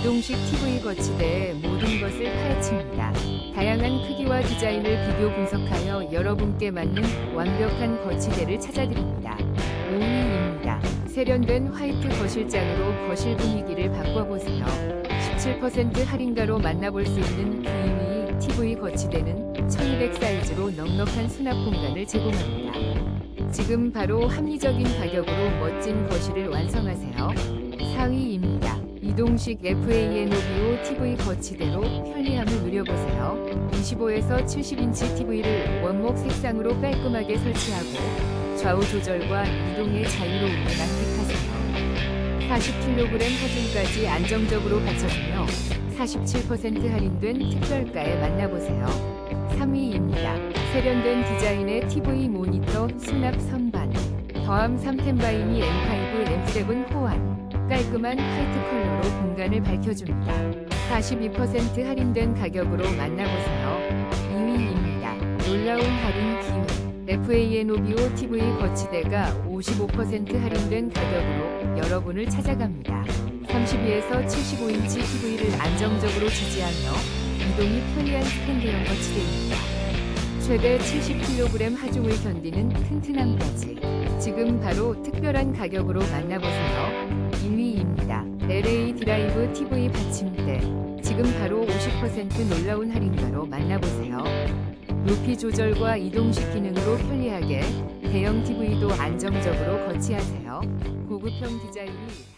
이동식 TV 거치대의 모든 것을 파헤칩니다. 다양한 크기와 디자인을 비교 분석하여 여러분께 맞는 완벽한 거치대를 찾아드립니다. 5위입니다. 세련된 화이트 거실장으로 거실 분위기를 바꿔보세요. 17% 할인가로 만나볼 수 있는 뷰이미 TV 거치대는 1200 사이즈로 넉넉한 수납 공간을 제공합니다. 지금 바로 합리적인 가격으로 멋진 거실을 완성하세요. 4위입니다. 이동식 FAN5BO TV 거치대로 편리함을 누려보세요. 25에서 70인치 TV를 원목 색상으로 깔끔하게 설치하고 좌우 조절과 이동의 자유로움을 만끽하세요. 40kg 하중까지 안정적으로 받쳐주며 47% 할인된 특별가에 만나보세요. 3위입니다. 세련된 디자인의 TV 모니터 수납 선반 더함 3템바이미 M5 M7 호환 깔끔한 화이트 컬러로 공간을 밝혀줍니다. 42% 할인된 가격으로 만나보세요. 2위입니다. 놀라운 할인 기회 FANOBO TV 거치대가 55% 할인된 가격으로 여러분을 찾아갑니다. 32에서 75인치 TV를 안정적으로 지지하며 이동이 편리한 스탠드형 거치대입니다. 최대 70kg 하중을 견디는 튼튼함까지 지금 바로 특별한 가격으로 만나보세요. 1위입니다. LA 드라이브 TV 받침대 지금 바로 50% 놀라운 할인가로 만나보세요. 높이 조절과 이동식 기능으로 편리하게 대형 TV도 안정적으로 거치하세요. 고급형 디자인이